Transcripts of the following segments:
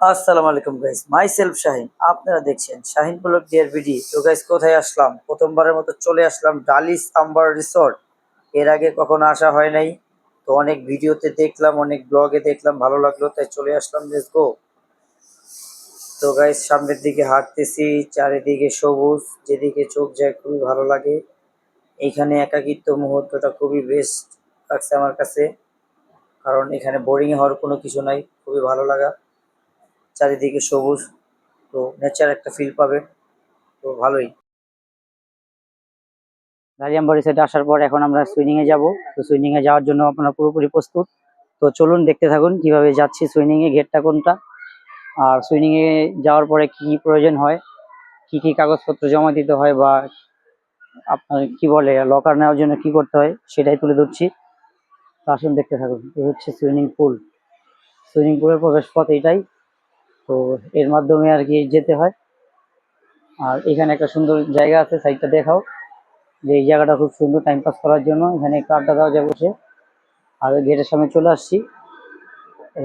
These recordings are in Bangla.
আসসালামু আলাইকুম গাইস মাই সেলফ শাহিন, আপনারা দেখছেন শাহিন ব্লগ ডিয়ার ভিডি তো গাইস কোথায় আসলাম? প্রথমবারের মতো চলে আসলাম ডালিস আম্বার রিসর্ট এর আগে কখনো আসা হয় নাই। তো অনেক ভিডিওতে দেখলাম, অনেক ব্লগে দেখলাম, ভালো লাগল, তাই চলে আসলাম লেটস গো তো গাইস সামনের দিকে হাঁটতেছি, চারিদিকে সবুজ, যেদিকে চোখ যায় খুবই ভালো লাগে। এইখানে একাকিত্ব মুহূর্তটা খুবই বেস্ট লাগছে আমার কাছে। কারণ এখানে বোরিং হওয়ার কোনো কিছু নাই, খুবই ভালো লাগা। চারিদিকে সবুজ, তো নেচার একটা ফিল পাবে, তো ভালোই। গাজিয়ামবাড়ি সাইডে আসার পর এখন আমরা সুইনিং এ যাব, তো সুইনিং এ যাওয়ার জন্য আপনারা পুরোপুরি প্রস্তুত। তো চলুন দেখতে থাকুন কীভাবে যাচ্ছি সুইনিং এ গেটটা কোনটা, আর সুইনিং এ যাওয়ার পরে কি কি প্রয়োজন হয়, কি কি কাগজপত্র জমা দিতে হয় বা আপনার কি বলে লকার নেওয়ার জন্য কি করতে হয়, সেটাই তুলে ধরছি। আসুন দেখতে থাকুন এই হচ্ছে সুইমিং পুল সুইমিং পুলের প্রবেশ পথ এইটাই তো এর মাধ্যমে আর কি যেতে হয়। আর এখানে একটা সুন্দর জায়গা আছে সাইডটা দেখাও। যে এই জায়গাটা খুব সুন্দর টাইম পাস করার জন্য। এখানে একটু আড্ডা দেওয়া যায় বসে। আর গেটের সামনে চলে আসছি।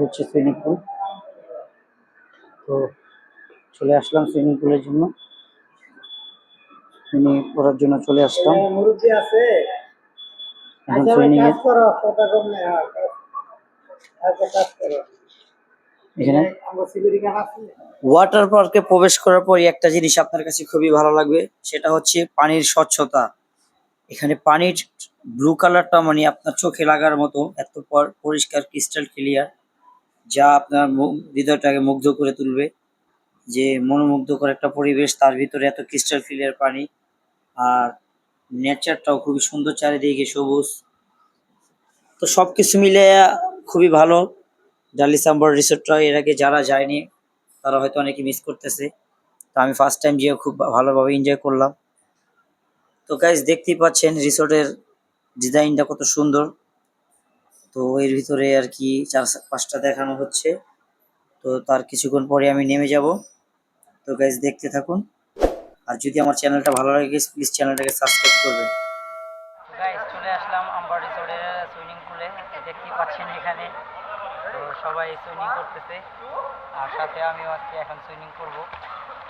হচ্ছে সুইমিং পুল তো চলে আসলাম সুইমিং পুলের জন্য। সুইমিং করার জন্য চলে আসলাম। এখন সুইমিং এখানে? ওয়াটার পার্কে প্রবেশ করার পর একটা জিনিস আপনার কাছে খুবই ভালো লাগবে সেটা হচ্ছে পানির স্বচ্ছতা। এখানে পানির ব্লু কালারটা মানে আপনার চোখে লাগার মতো এত পর- পরিষ্কার ক্রিস্টাল ক্লিয়ার যা আপনার হৃদয়টাকে মুগ্ধ করে তুলবে। যে মনোমুগ্ধকর একটা পরিবেশ তার ভিতরে এত ক্রিস্টাল ক্লিয়ার পানি। আর নেচারটাও খুবই সুন্দর চারিদিকে সবুজ। তো সবকিছু মিলে খুবই ভালো। ডালিসাম্বর রিসোর্টটা এর আগে যারা যায়নি, তারা হয়তো অনেকে মিস করতেছে। তো আমি ফার্স্ট টাইম যেয়ে খুব ভালোভাবে এনজয় করলাম। তো গাইজ দেখতেই পাচ্ছেন রিসোর্টের ডিজাইনটা কত সুন্দর। তো এর ভিতরে আর কি চার পাঁচটা দেখানো হচ্ছে। তো তার কিছুক্ষণ পরে আমি নেমে যাব। তো গাইজ দেখতে থাকুন। আর যদি আমার চ্যানেলটা ভালো লাগে প্লিজ চ্যানেলটাকে সাবস্ক্রাইব করবেন। চলে আসলাম রিসোর্টের সুইমিং পুলে পাচ্ছেন এখানে তো সবাই সুইমিং করতেছে। আর সাথে আমিও আজকে এখন সুইমিং করব।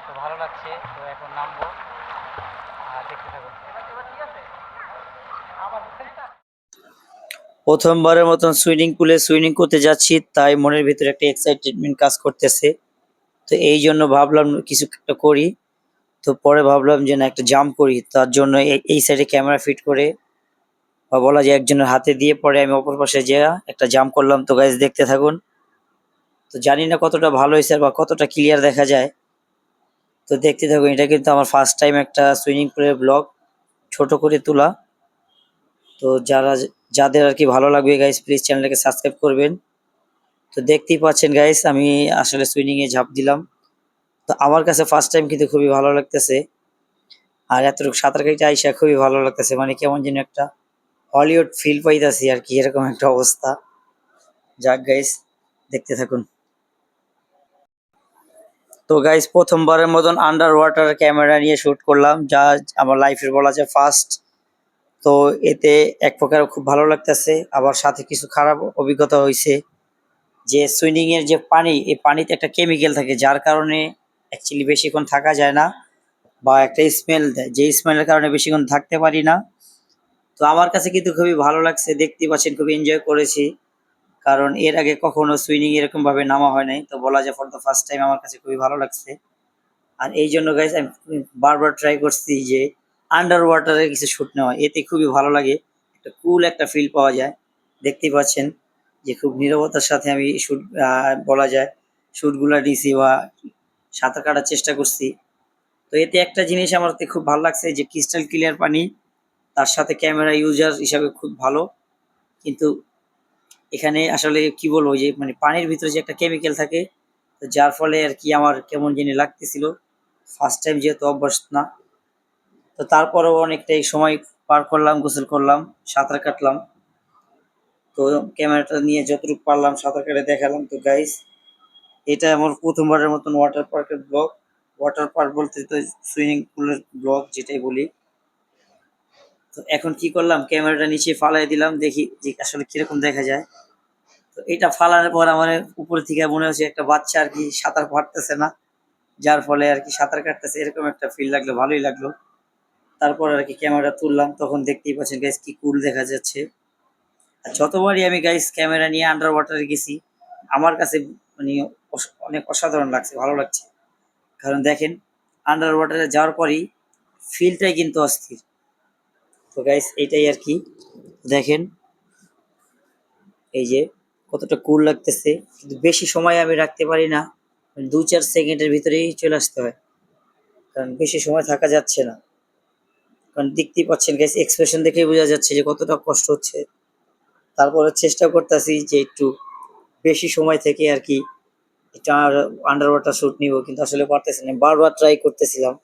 তো ভালো লাগছে, তো এখন নামবো। আর দেখতে থাকুন প্রথমবারের মতন সুইমিং পুলে সুইমিং করতে যাচ্ছি, তাই মনের ভিতরে একটা এক্সাইটেডমেন্ট কাজ করতেছে। তো এই জন্য ভাবলাম কিছু একটা করি। তো পরে ভাবলাম যে না, একটা জাম্প করি। তার জন্য এই সাইডে ক্যামেরা ফিট করে বা বলা যায় একজনের হাতে দিয়ে পরে আমি অপর পাশে যেয়ে একটা জাম্প করলাম। তো গাইজ দেখতে থাকুন। তো জানি না কতটা ভালো হয়েছে বা কতটা ক্লিয়ার দেখা যায়। তো দেখতে থাকুন, এটা কিন্তু আমার ফার্স্ট টাইম একটা সুইমিং পুলের ব্লগ ছোট করে তোলা। তো যারা, যাদের আর কি ভালো লাগবে গাইস প্লিজ চ্যানেলটাকে সাবস্ক্রাইব করবেন। তো দেখতেই পাচ্ছেন গাইস আমি আসলে সুইমিংয়ে ঝাঁপ দিলাম। তো আমার কাছে ফার্স্ট টাইম কিন্তু খুবই ভালো লাগতেছে। আর এতটুকু সাঁতার কাটতে আইসা খুবই ভালো লাগতেছে। মানে কেমন যেন একটা হলিউড ফিল পাইতাছি আর কি, এরকম একটা অবস্থা। যাক গাইস দেখতে থাকুন। তো গাইস প্রথমবারের মতন আন্ডার ওয়াটার ক্যামেরা নিয়ে শুট করলাম, যা আমার লাইফের বলা যায় ফার্স্ট তো এতে এক প্রকার খুব ভালো লাগতেছে, আবার সাথে কিছু খারাপ অভিজ্ঞতা হয়েছে যে সুইমিংয়ের যে পানি, এই পানিতে একটা কেমিক্যাল থাকে, যার কারণে অ্যাকচুয়ালি বেশিক্ষণ থাকা যায় না, বা একটা স্মেল দেয়। যে স্মেলের কারণে বেশিক্ষণ থাকতে পারি না। তো আমার কাছে কিন্তু খুবই ভালো লাগছে দেখতে পাচ্ছেন খুবই এনজয় করেছি। কারণ এর আগে কখনো সুইমিং এরকম ভাবে নামা হয় নাই, তো বলা যায় ফর দ্য ফার্স্ট টাইম আমার কাছে খুবই ভালো লাগছে। আর এই জন্য গাইজ আমি বারবার ট্রাই করছি যে আন্ডার ওয়াটারে কিছু শ্যুট নেওয়া, এতে খুবই ভালো লাগে, একটা কুল একটা ফিল পাওয়া যায়। দেখতেই পাচ্ছেন যে খুব নীরবতার সাথে আমি শ্যুট বলা যায় শুটগুলো নিয়েছি বা সাঁতার কাটার চেষ্টা করছি। তো এতে একটা জিনিস আমার খুব ভালো লাগছে যে ক্রিস্টাল ক্লিয়ার পানি তার সাথে ক্যামেরা ইউজার হিসাবে খুব ভালো। কিন্তু এখানে আসলে কি বলব যে মানে পানির ভিতরে যে একটা কেমিক্যাল থাকে, তো যার ফলে আর কি আমার কেমন জানি লাগতেছিল। ফার্স্ট টাইম যেহেতু অভ্যাস না। তো তারপরেও অনেকটাই সময় পার করলাম, গোসল করলাম, সাঁতার কাটলাম। তো ক্যামেরাটা নিয়ে যতটুকু পারলাম সাঁতার কেটে দেখালাম। তো গাইস এটা আমার প্রথমবারের মতন ওয়াটার পার্কের ব্লগ ওয়াটার পার্ক বলতে তো সুইমিং পুলের ব্লগ যেটাই বলি। তো এখন কি করলাম? ক্যামেরাটা নিচে ফালাই দিলাম, দেখি যে আসলে কীরকম দেখা যায়। তো এটা ফালানোর পর আমার উপর থেকে মনে হচ্ছে একটা বাচ্চা আর কি সাঁতার পারতেছে না। যার ফলে আর কি সাঁতার কাটতেছে, এরকম একটা ফিল লাগল, ভালোই লাগল। তারপর আর কি ক্যামেরা তুললাম, তখন দেখতেই পাচ্ছেন গাইস কি কুল দেখা যাচ্ছে। আর যতবারই আমি গাইস ক্যামেরা নিয়ে আন্ডার ওয়াটারে গেছি, আমার কাছে মানে অনেক অসাধারণ লাগছে, ভালো লাগছে। কারণ দেখেন আন্ডার ওয়াটারে যাওয়ার পরই ফিলটাই কিন্তু অস্থির। তো গাইস এইটাই আর কি। দেখেন, এই যে কতটা কুল লাগতেছে। কিন্তু বেশি সময় আমি রাখতে পারি না। দু চার সেকেন্ডের ভিতরেই চলে আসতে হয়। কারণ বেশি সময় থাকা যাচ্ছে না। কারণ দেখতেই পাচ্ছেন গাইস এক্সপ্রেশন দেখেই বোঝা যাচ্ছে যে কতটা কষ্ট হচ্ছে। তারপরে চেষ্টা করতেছি যে একটু বেশি সময় থেকে আর কি একটু আন্ডার ওয়াটার শ্যুট নিব। কিন্তু আসলে পারতেছি না। বারবার ট্রাই করতেছিলাম।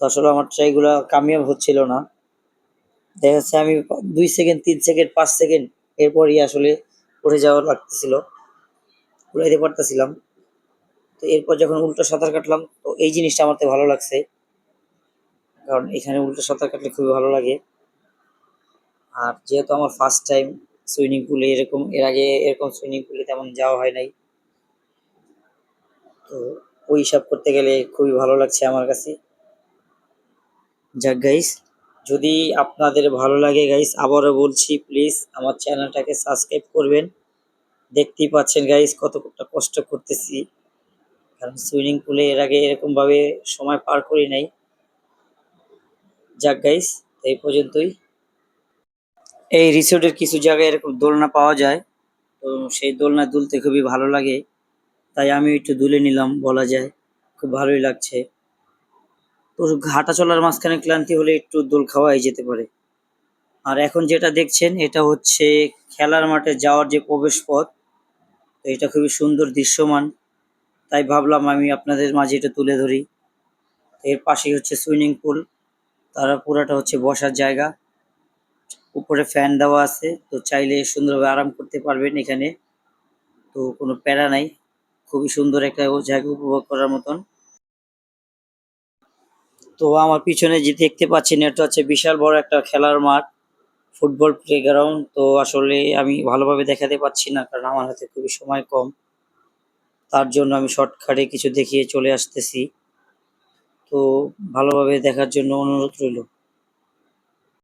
তো আসলে আমার ট্রাইগুলো কামিয়াব হচ্ছিল না। দেখা যাচ্ছে আমি দুই সেকেন্ড, তিন সেকেন্ড, পাঁচ সেকেন্ড এরপরই আসলে উঠে যাওয়া লাগতেছিল। উড়াইতে পারতেছিলাম। তো এরপর যখন উল্টো সাঁতার কাটলাম, তো এই জিনিসটা আমার তো ভালো লাগছে। কারণ এখানে উল্টো সাঁতার কাটলে খুবই ভালো লাগে। আর যেহেতু আমার ফার্স্ট টাইম সুইমিং পুলে এরকম, এর আগে এরকম সুইমিং পুলে তেমন যাওয়া হয় নাই। তো ওই সব করতে গেলে খুবই ভালো লাগছে আমার কাছে। যাক গাইস যদি আপনাদের ভালো লাগে গাইস আবারও বলছি প্লিজ আমার চ্যানেলটাকে সাবস্ক্রাইব করবেন। দেখতেই পাচ্ছেন গাইস কতটা কষ্ট করতেছি। কারণ সুইমিং পুলে এর আগে এরকম ভাবে সময় পার করি নাই। যাক গাইস এই পর্যন্তই। এই রিসোর্টের কিছু জায়গায় এরকম দোলনা পাওয়া যায়, তো সেই দোলনা দুলতে খুবই ভালো লাগে। তাই আমি একটু দুলে নিলাম, বলা যায়। খুব ভালোই লাগছে। তো হাঁটা চলার মাঝখানে ক্লান্তি হলে একটু দোল খাওয়াই যেতে পারে। আর এখন যেটা দেখছেন, এটা হচ্ছে খেলার মাঠে যাওয়ার যে প্রবেশ পথ তো এটা খুবই সুন্দর দৃশ্যমান। তাই ভাবলাম আমি আপনাদের মাঝে এটা তুলে ধরি। এর পাশেই হচ্ছে সুইমিং পুল, তার পুরাটা হচ্ছে বসার জায়গা। উপরে ফ্যান দেওয়া আছে, তো চাইলে সুন্দরভাবে আরাম করতে পারবেন এখানে। তো কোনো প্যারা নাই, খুবই সুন্দর একটা জায়গা উপভোগ করার মতন। তো আমার পিছনে যে দেখতে পাচ্ছেন, এটা হচ্ছে বিশাল বড় একটা খেলার মাঠ, ফুটবল প্লে গ্রাউন্ড তো আসলে আমি ভালোভাবে দেখাতে পাচ্ছি না, কারণ আমার হাতে খুবই সময় কম। তার জন্য আমি শর্টকাটে কিছু দেখিয়ে চলে আসতেছি। তো ভালোভাবে দেখার জন্য অনুরোধ রইল।